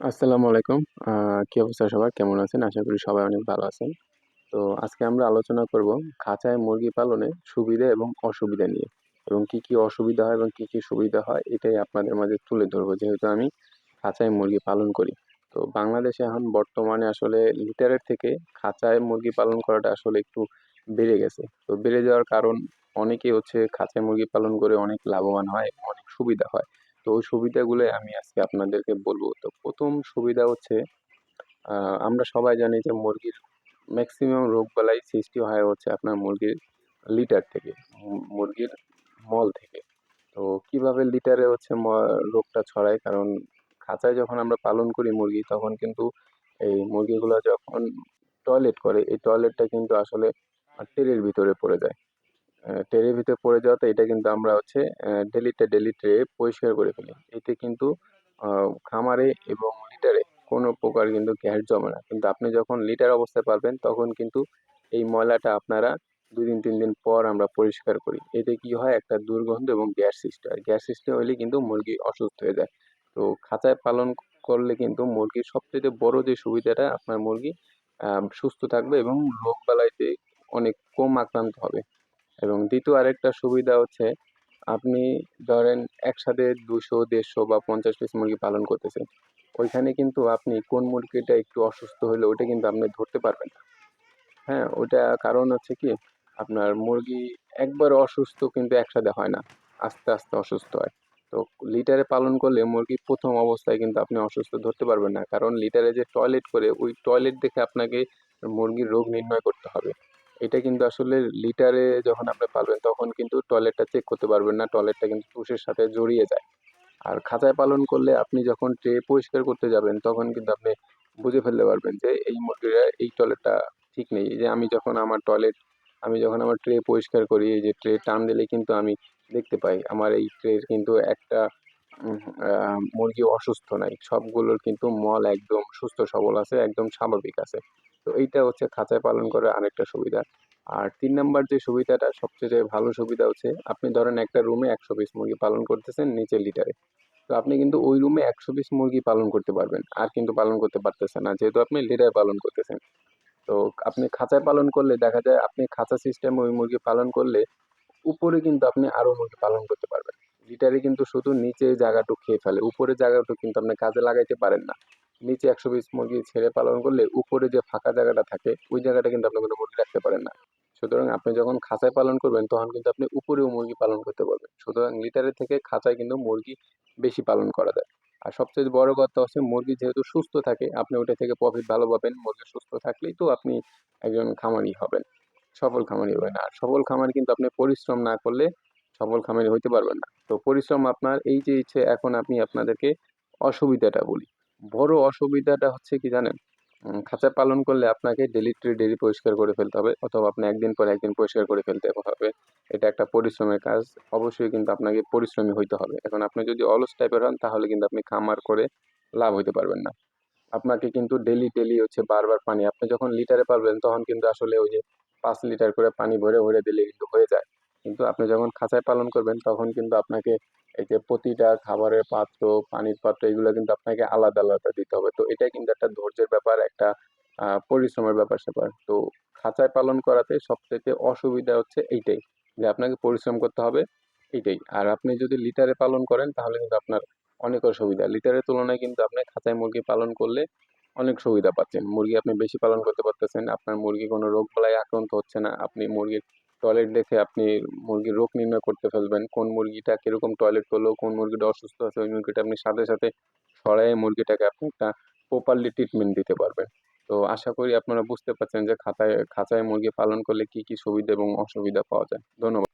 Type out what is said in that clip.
আসসালামু আলাইকুম। কি অবস্থা সবার? কেমন আছেন? আশা করি সবাই অনেক ভালো আছেন। তো আজকে আমরা আলোচনা করব খাঁচায় মুরগি পালনে সুবিধা এবং অসুবিধা নিয়ে এবং কি কি অসুবিধা হয় এবং কি কি সুবিধা হয় এটাই আপনাদের মাঝে তুলে ধরবো। যেহেতু আমি খাঁচায় মুরগি পালন করি, তো বাংলাদেশে এখন বর্তমানে আসলে লিটারের থেকে খাঁচায় মুরগি পালন করাটা আসলে একটু বেড়ে গেছে। তো বেড়ে যাওয়ার কারণ অনেকেই হচ্ছে খাঁচায় মুরগি পালন করে অনেক লাভবান হয় অনেক সুবিধা হয়। তো ওই সুবিধাগুলো আমি আজকে আপনাদেরকে বলব। তো প্রথম সুবিধা হচ্ছে আমরা সবাই জানি যে মুরগির ম্যাক্সিমাম রোগবালাই সৃষ্টি হয় হচ্ছে আপনার মুরগির লিটার থেকে মুরগির মল থেকে। তো কীভাবে লিটারে হচ্ছে রোগটা ছড়ায়? কারণ খাঁচায় যখন আমরা পালন করি মুরগি, তখন কিন্তু এই মুরগিগুলো যখন টয়লেট করে, এই টয়লেটটা কিন্তু আসলে টেরের ভিতরে পড়ে যায়। ট্রের ভিতরে পড়ে যাওয়াতে এটা কিন্তু আমরা হচ্ছে ডেলিটা ডেলি ট্রে পরিষ্কার করে ফেলি। এতে কিন্তু খামারে এবং লিটারে কোনো প্রকার কিন্তু গ্যাস জমে না। কিন্তু আপনি যখন লিটার অবস্থায় পারবেন তখন কিন্তু এই ময়লাটা আপনারা দুই দিন তিন দিন পর আমরা পরিষ্কার করি। এতে কি হয়? একটা দুর্গন্ধ এবং গ্যাস সৃষ্টি হয়। গ্যাস সৃষ্টি হলে কিন্তু মুরগি অসুস্থ হয়ে যায়। তো খাঁচায় পালন করলে কিন্তু মুরগির সবচেয়ে বড় যে সুবিধাটা, আপনার মুরগি সুস্থ থাকবে এবং রোগ বালাইতে অনেক কম আক্রান্ত হবে। এবং দ্বিতীয় আরেকটা সুবিধা হচ্ছে, আপনি ধরেন একসাথে দুশো দেড়শো বা পঞ্চাশ পিস মুরগি পালন করতেছেন, ওইখানে কিন্তু আপনি কোন মুরগিটা একটু অসুস্থ হলে ওটা কিন্তু আপনি ধরতে পারবেন না। হ্যাঁ ওটা কারণ হচ্ছে কি, আপনার মুরগি একবার অসুস্থ কিন্তু একসাথে হয় না, আস্তে আস্তে অসুস্থ হয়। তো লিটারে পালন করলে মুরগি প্রথম অবস্থায় কিন্তু আপনি অসুস্থ ধরতে পারবেন না, কারণ লিটারে যে টয়লেট করে, ওই টয়লেট দেখে আপনাকে মুরগির রোগ নির্ণয় করতে হবে। এটা কিন্তু আসলে লিটারে যখন আপনি পালবেন, তখন কিন্তু টয়লেটটা চেক করতে পারবেন না। টয়লেটটা কিন্তু তুষের সাথে জড়িয়ে যায়। আর খাঁচায় পালন করলে আপনি যখন ট্রে পরিষ্কার করতে যাবেন, তখন কিন্তু আপনি বুঝে ফেলতে পারবেন যে এই মুরগিটা এই টয়লেটটা ঠিক নেই। এই যে আমি যখন আমার টয়লেট আমি যখন আমার ট্রে পরিষ্কার করি, এই যে ট্রে টান দিলে কিন্তু আমি দেখতে পাই। আমার এই ট্রের কিন্তু একটা মুরগি অসুস্থ নাই। সবগুলোর কিন্তু মল একদম সুস্থ, সবল আছে, একদম স্বাভাবিক আছে। তো এইটা হচ্ছে খাঁচায় পালন করার আরেকটা সুবিধা। আর তিন নাম্বার যে সুবিধাটা, সবচেয়ে ভালো সুবিধা হচ্ছে, আপনি ধরেন একটা রুমে একশো পিস মুরগি পালন করতেছেন নিচে লিটারে। তো আপনি কিন্তু ওই রুমে একশো পিস মুরগি পালন করতে পারবেন, আর কিন্তু পালন করতে পারতেছেন না, যেহেতু আপনি লিটারে পালন করতেছেন। তো আপনি খাঁচায় পালন করলে দেখা যায়, আপনি খাঁচা সিস্টেমে ওই মুরগি পালন করলে, উপরে কিন্তু আপনি আরও মুরগি পালন করতে পারবেন। লিটারে কিন্তু শুধু নিচে জায়গাটুকু খেয়ে ফেলে উপরে জায়গাটুকু কিন্তু আপনি কাজে লাগাইতে পারেন না। নিচে একশো পিস মুরগি ছেড়ে পালন করলে উপরে যে ফাঁকা জায়গাটা থাকে, ওই জায়গাটা কিন্তু আপনি কোনো মুরগি রাখতে পারেন না। সুতরাং আপনি যখন খাঁচায় পালন করবেন, তখন কিন্তু আপনি উপরেও মুরগি পালন করতে পারবেন। সুতরাং লিটারের থেকে খাঁচায় কিন্তু মুরগি বেশি পালন করা যায়। আর সবচেয়ে বড় কথা হচ্ছে মুরগি যেহেতু সুস্থ থাকে, আপনি ওটা থেকে প্রফিট ভালো পাবেন। মুরগি সুস্থ থাকলেই তো আপনি একজন খামারি হবেন, সফল খামারি হবেন। আর সফল খামারি কিন্তু আপনি পরিশ্রম না করলে সফল খামারি হইতে পারবেন না। তো পরিশ্রম আপনার এই যে ইচ্ছে, এখন আমি আপনাদেরকে অসুবিধাটা বলি। বড় অসুবিধাটা হচ্ছে কি জানেন? খাঁচা পালন করলে আপনাকে ডেলি ট্রি ডেলি পরিষ্কার করে ফেলতে হবে অথবা আপনি একদিন পর একদিন পরিষ্কার করে ফেলতে হবে। এটা একটা পরিশ্রমের কাজ, অবশ্যই কিন্তু আপনাকে পরিশ্রমী হইতে হবে। এখন আপনি যদি অলস টাইপের হন, তাহলে কিন্তু আপনি খামার করে লাভ হইতে পারবেন না। আপনাকে কিন্তু ডেলি ডেলি হচ্ছে বারবার পানি, আপনি যখন লিটারে পারবেন, তখন কিন্তু আসলে ওই যে পাঁচ লিটার করে পানি ভরে ভরে দিলে কিন্তু হয়ে যায়। কিন্তু আপনি যখন খাঁচায় পালন করবেন, তখন কিন্তু আপনাকে এই যে প্রতিটা খাবারের পাত্র, পানির পাত্র, এগুলো কিন্তু আপনাকে আলাদা আলাদা দিতে হবে। তো এটা কিন্তু একটা ধৈর্যের ব্যাপার, একটা পরিশ্রমের ব্যাপার স্যাপার। তো খাঁচায় পালন করাতে সবচেয়ে অসুবিধা হচ্ছে এইটাই, যে আপনাকে পরিশ্রম করতে হবে এইটাই। আর আপনি যদি লিটারে পালন করেন, তাহলে কিন্তু আপনার অনেক অসুবিধা। লিটারের তুলনায় কিন্তু আপনি খাঁচায় মুরগি পালন করলে অনেক সুবিধা পাচ্ছেন। মুরগি আপনি বেশি পালন করতে পারতেছেন, আপনার মুরগি কোনো রোগ বালাই আক্রান্ত হচ্ছে না, আপনি মুরগির টয়লেট দেখে আপনি মুরগির রোগ নির্ণয় করতে ফেলবেন। কোন মুরগিটা কীরকম টয়লেট করল কোন মুরগিটা অসুস্থ আছে, ওই মুরগিটা আপনি সাথে সাথে সরাই মুরগিটাকে আপনি একটা প্রপারলি ট্রিটমেন্ট দিতে পারবেন। তো আশা করি আপনারা বুঝতে পারছেন যে খাতায়, খাঁচায় মুরগি পালন করলে কি কি সুবিধা এবং অসুবিধা পাওয়া যায়। ধন্যবাদ।